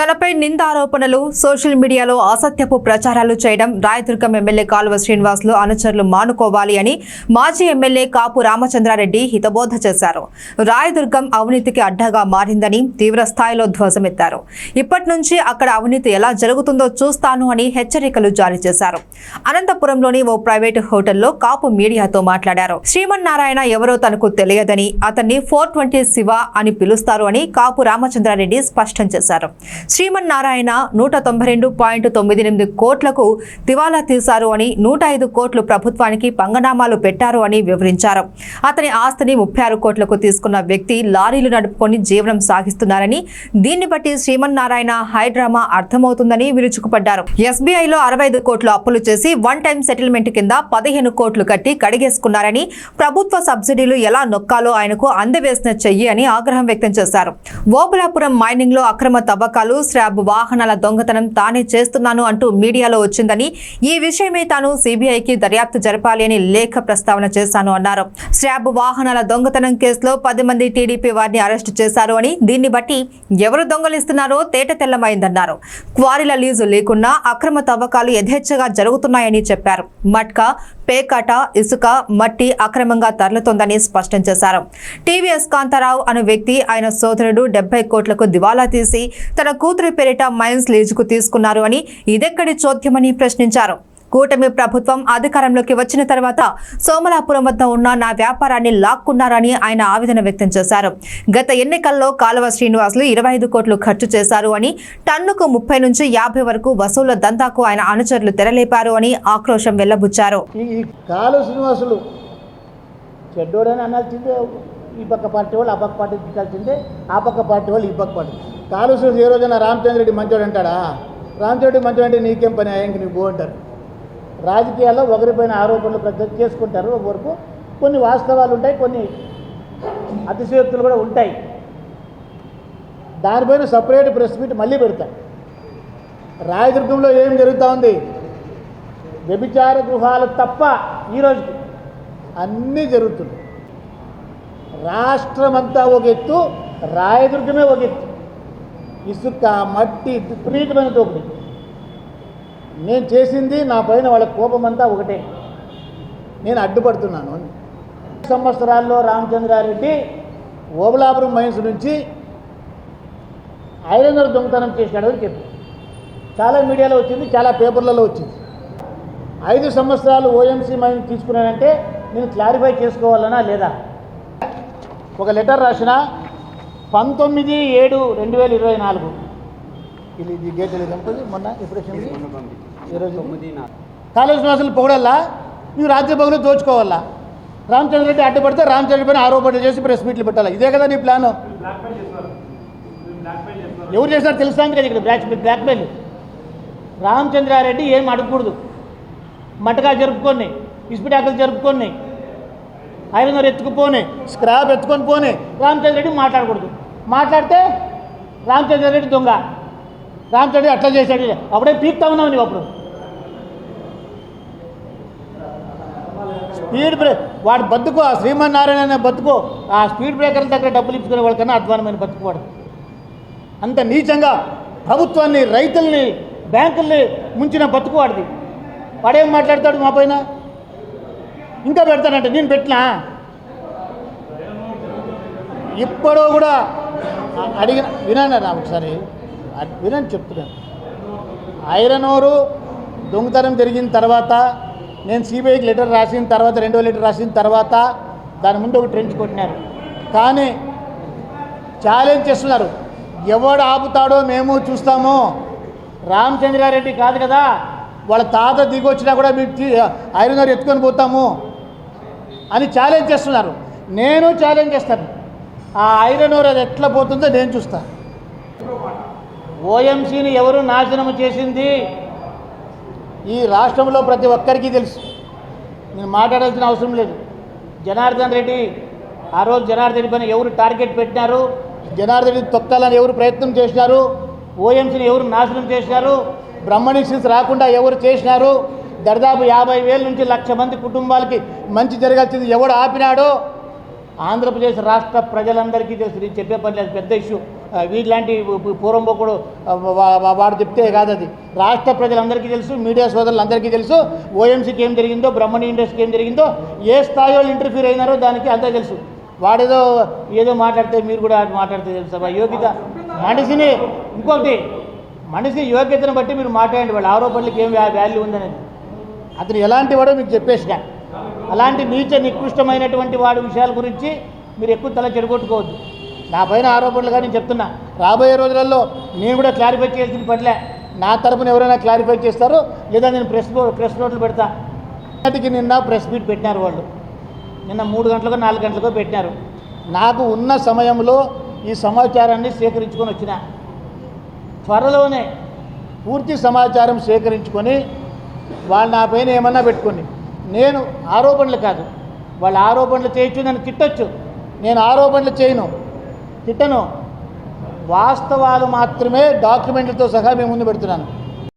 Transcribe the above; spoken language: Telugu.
తనపై నిందారోపణలు సోషల్ మీడియాలో అసత్యపు ప్రచారాలు చేయడం రాయదుర్గం ఎమ్మెల్యే కాలువ శ్రీనివాసులు అనుచరులు మానుకోవాలి అని మాజీ ఎమ్మెల్యే కాపు రామచంద్రారెడ్డి హితబోధ చేశారు. రాయదుర్గం అవినీతికి అడ్డగా మారిందని తీవ్ర స్థాయిలో ధ్వజమెత్తారు. ఇప్పటి నుంచి అక్కడ అవినీతి ఎలా జరుగుతుందో చూస్తాను అని హెచ్చరికలు జారీ చేశారు. అనంతపురంలోని ఓ ప్రైవేటు హోటల్లో కాపు మీడియాతో మాట్లాడారు. శ్రీమన్నారాయణ ఎవరో తనకు తెలియదని అతన్ని ఫోర్ ట్వంటీ శివ అని పిలుస్తారు అని కాపు రామచంద్రారెడ్డి స్పష్టం చేశారు. శ్రీమన్నారాయణ నూట తొంభై రెండు పాయింట్ తొమ్మిది ఎనిమిది కోట్లకు దివాలా తీశారు అని నూట ఐదు కోట్లు ప్రభుత్వానికి పంగనామాలు పెట్టారు అని వివరించారు. అతని ఆస్తిని ముప్పై ఆరు కోట్లకు తీసుకున్న వ్యక్తి లారీలు నడుపుకొని జీవనం సాగిస్తున్నారని దీన్ని బట్టి శ్రీమన్నారాయణ హైడ్రామా అర్థమవుతుందని విరుచుకుపడ్డారు. ఎస్బీఐలో అరవై ఐదు కోట్లు అప్పులు చేసి వన్ టైం సెటిల్మెంట్ కింద పదిహేను కోట్లు కట్టి కడిగేసుకున్నారని ప్రభుత్వ సబ్సిడీలు ఎలా నొక్కాలో ఆయనకు అందవేసిన చెయ్యి అని ఆగ్రహం వ్యక్తం చేశారు. ఓబులాపురం మైనింగ్లో అక్రమ తవ్వకాలు స్లాబ్ వాహనాల దొంగతనం తానే చేస్తున్నాను అంటూ మీడియాలో వచ్చిందని ఈ విషయమై తాను సిబిఐకి దర్యాప్తు జరపాలి అని లేఖ ప్రస్తావన చేశాను అన్నారు. స్లాబ్ వాహనాల దొంగతనం కేసులో పది మంది టీడీపీ వారిని అరెస్టు చేశారు అని దీన్ని బట్టి ఎవరు దొంగలిస్తున్నారో తేట తెల్లమైందన్నారు. క్వారీల లీజు లేకున్నా అక్రమ తవ్వకాలు యథేచ్ఛగా జరుగుతున్నాయని చెప్పారు. మట్కా పేకాట ఇసుక మట్టి అక్రమంగా తరలుతోందని స్పష్టం చేశారు. టీవీఎస్ కాంతారావు అనే వ్యక్తి ఆయన సోదరుడు డెబ్బై కోట్లకు దివాలా తీసి తన కూతురు పేరిట మైన్స్ లీజుకు తీసుకున్నారు అని ఇదెక్కడి చోద్యమని ప్రశ్నించారు. కూటమి ప్రభుత్వం అధికారంలోకి వచ్చిన తర్వాత సోమలాపురం వద్ద ఉన్న నా వ్యాపారాన్ని లాక్కున్నారని ఆయన ఆవేదన వ్యక్తం చేశారు. గత ఎన్నికల్లో కాలువ శ్రీనివాసులు ఇరవై ఐదు కోట్లు ఖర్చు చేశారు అని టన్నుకు ముప్పై నుంచి యాభై వరకు వసూళ్ళ దందాకు ఆయన అనుచరులు తెరలేపారు అని ఆక్రోశం వెళ్ళబుచ్చారు. ఈ కాలు శ్రీనివాసులు చెడ్డోడని అనాల్సిందే. ఈ పక్క పార్టీ వాళ్ళు ఆ పక్క పార్టీ తిట్టాల్సిందే. ఆ పక్క పార్టీ వాళ్ళు ఈ పక్క పార్టీ. కాలు ఏ రోజైనా రామచంద్రరెడ్డి మంచోడు అంటాడా రామచంద్రరెడ్డి మంచోడు అంటే నీకేం పని? ఆయనకి నీకు అంటారు. రాజకీయాల్లో ఒకరిపైన ఆరోపణలు ప్రత్యేక చేసుకుంటారు వరకు. కొన్ని వాస్తవాలు ఉంటాయి కొన్ని అతిశయోక్తులు కూడా ఉంటాయి. దానిపైన సపరేట్ ప్రెస్ మీట్ మళ్ళీ పెడతాం. రాయదుర్గంలో ఏం జరుగుతూ ఉంది? వ్యభిచార గృహాలు తప్ప ఈరోజు అన్నీ జరుగుతుంది రాష్ట్రమంతా ఒక ఎత్తు రాయదుర్గమే ఒక ఎత్తు. ఇసుక మట్టి విపరీతమైన తోపిడి నేను చేసింది నా పైన వాళ్ళ కోపమంతా ఒకటే. నేను అడ్డుపడుతున్నాను. అని సంవత్సరాల్లో రామచంద్రారెడ్డి ఓబలాపురం మైన్స్ నుంచి ఐదు దొంగతనం చేశాడు అని చెప్పి చాలా మీడియాలో వచ్చింది చాలా పేపర్లలో వచ్చింది. ఐదు సంవత్సరాలు ఓఎంసీ మైన్ తీసుకున్నానంటే నేను క్లారిఫై చేసుకోవాలనా లేదా? ఒక లెటర్ రాసిన పంతొమ్మిది ఏడు రెండు వేల ఇరవై నాలుగు. ఇది గేట్ మొన్న ఎప్పుడు వచ్చింది ఈరోజు కాలేజ్ వాసులు పొగడల్లా నువ్వు రాత్రి బహులు దోచుకోవాలా? రామచంద్ర రెడ్డి అడ్డుపడితే రామచంద్ర పైన ఆరోపణలు చేసి ప్రెస్ మీట్లు పెట్టాలి? ఇదే కదా నీ ప్లాను? ఎవరు చేశారు తెలుసా కదా ఇక్కడ బ్లాక్ బ్లాక్మెయిల్ రామచంద్రారెడ్డి ఏం అడగకూడదు. మటకా జరుపుకొని ఇస్పిటాకులు జరుపుకొని ఐరన్ ఎత్తుకుపోని స్క్రాప్ ఎత్తుకొని పోని రామచంద్ర రెడ్డి మాట్లాడకూడదు. మాట్లాడితే రామచంద్రారెడ్డి దొంగ. రామచంద్ర అట్లా చేశాడు. అప్పుడే పీక్తా ఉన్నావు నీవు అప్పుడు. స్పీడ్ బ్రేక్ వాడు బతుకు ఆ శ్రీమన్నారాయణ అనే బతుకు ఆ స్పీడ్ బ్రేకర్ల దగ్గర డబ్బులు ఇచ్చుకునే వాళ్ళకన్నా అధ్వానమైన బతుకు వాడు. అంత నీచంగా ప్రభుత్వాన్ని రైతుల్ని బ్యాంకుల్ని ముంచిన బతుకు వాడిది. వాడేం మాట్లాడతాడు మా పైన? ఇంకా పెడతానంటే నేను పెట్టినా? ఇప్పుడు కూడా అడిగిన వినండి నా ఒకసారి? వినని వినండి చెప్తున్నాను ఓరు దొంగతనం జరిగిన తర్వాత నేను సిబిఐకి లెటర్ రాసిన తర్వాత రెండో లెటర్ రాసిన తర్వాత దాని ముందు ఒక ట్రెంచ్ కొట్టినారు. కానీ ఛాలెంజ్ చేస్తున్నారు. ఎవడు ఆపుతాడో మేము చూస్తాము. రామచంద్రారెడ్డి కాదు కదా వాళ్ళ తాత దిగొచ్చినా కూడా మీరు ఐరన్ గారు ఎత్తుకొని పోతాము అని ఛాలెంజ్ చేస్తున్నారు. నేను ఛాలెంజ్ చేస్తాను. ఆ ఐరన్ ఓర్ అది ఎట్లా పోతుందో నేను చూస్తాను ఓఎంసీని ఎవరు నాశనం చేసింది? ఈ రాష్ట్రంలో ప్రతి ఒక్కరికి తెలుసు. నేను మాట్లాడాల్సిన అవసరం లేదు. జనార్దన్ రెడ్డి ఆ రోజు జనార్దన్ రెడ్డి పైన ఎవరు టార్గెట్ పెట్టినారు? జనార్దన్ రెడ్డి తొక్కాలని ఎవరు ప్రయత్నం చేసినారు? ఓఎంసీని ఎవరు నాశనం చేసినారు? బ్రహ్మణి రాకుండా ఎవరు చేసినారు? దరిదాపు యాభై వేల నుంచి లక్ష మంది కుటుంబాలకి మంచి జరగాల్సింది ఎవడు ఆపినాడో? ఆంధ్రప్రదేశ్ రాష్ట్ర ప్రజలందరికీ తెలుసు. నేను చెప్పే పని లేదు. పెద్ద ఇష్యూ వీటిలాంటి పూర్వంలో కూడా వాడు చెప్తే కాదు అది రాష్ట్ర ప్రజలందరికీ తెలుసు మీడియా సోదరులందరికీ తెలుసు ఓఎంసీకి ఏం జరిగిందో బ్రహ్మణి ఇండస్ట్రీకి ఏం జరిగిందో ఏ స్థాయిలో ఇంటర్ఫీర్ అయినారో దానికి అంతా తెలుసు. వాడేదో ఏదో మాట్లాడితే మీరు కూడా మాట్లాడితే తెలుసు. అబ్బా యోగ్యత మనిషిని ఇంకొకటి మనిషి యోగ్యతను బట్టి మీరు మాట్లాడండి వాళ్ళ ఆరోపణలకు ఏం వాల్యూ ఉందనేది. అతను ఎలాంటి వాడో మీకు చెప్పేసిన. అలాంటి నీచ నికృష్టమైనటువంటి వాడి విషయాల గురించి మీరు ఎక్కువ తల చెడగొట్టుకోవద్దు. నా పైన ఆరోపణలు కానీ చెప్తున్నా. రాబోయే రోజులలో నేను కూడా క్లారిఫై చేయాల్సిన పట్లే నా తరపున ఎవరైనా క్లారిఫై చేస్తారో లేదా నేను ప్రెస్ ప్రెస్ నోట్లు పెడతా. నాటికి నిన్న ప్రెస్ మీట్ పెట్టినారు వాళ్ళు. నిన్న మూడు గంటలకు నాలుగు గంటలకు పెట్టినారు. నాకు ఉన్న సమయంలో ఈ సమాచారాన్ని సేకరించుకొని వచ్చిన. త్వరలోనే పూర్తి సమాచారం సేకరించుకొని వాళ్ళు నా పైన ఏమన్నా పెట్టుకొని నేను ఆరోపణలు కాదు. వాళ్ళ ఆరోపణలు చేయొచ్చు నన్ను తిట్టొచ్చు. నేను ఆరోపణలు చేయను. తిట్టను. వాస్తవాలు మాత్రమే డాక్యుమెంట్లతో సహా మేము ముందు పెడుతున్నాను.